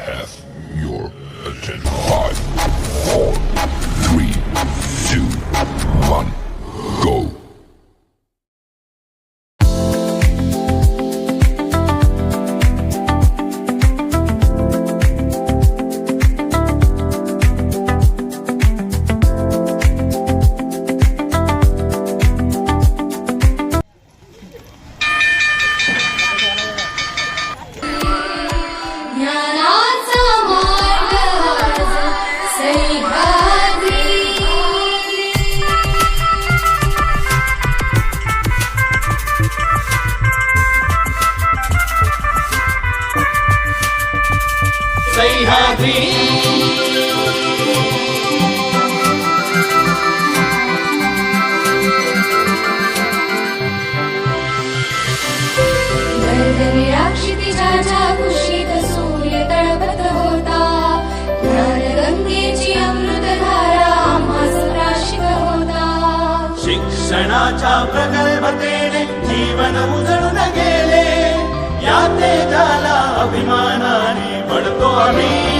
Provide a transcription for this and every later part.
path. क्षितिजाच्या कुशीत सूर्य होता. ज्ञान गंगेची अमृतधारा आम्हा शिक्षणाच्या प्रगल्भतेने जीवन उजळून गेले. या ते तेजाला अभिमानाने पडतो आम्ही.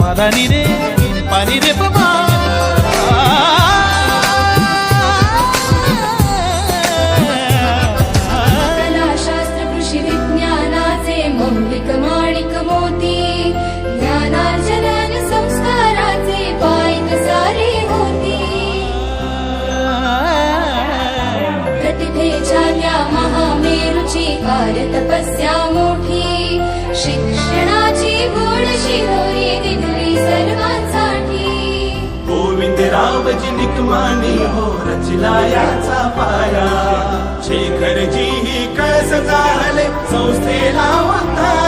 మదనిరే పనిరే పమా भारतपस्या मोठी निकमानी हो रचला याचा पाया. शेखरजी ही कळस झाले संस्थेला वंदा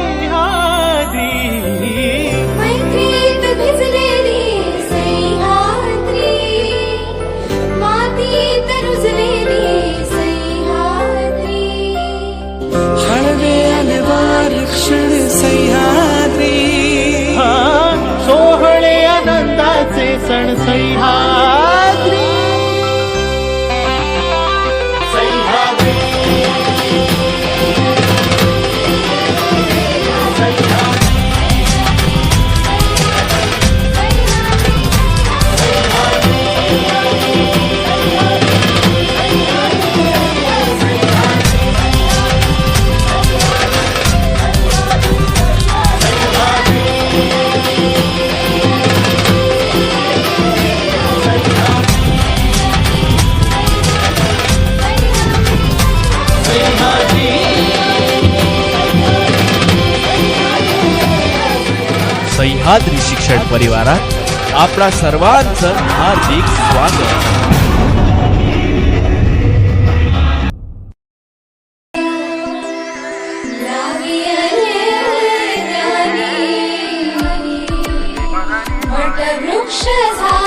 दर्शन सैहा सह्याद्री शिक्षण परिवारात आपला सर्वांचं हार्दिक स्वागत She's high.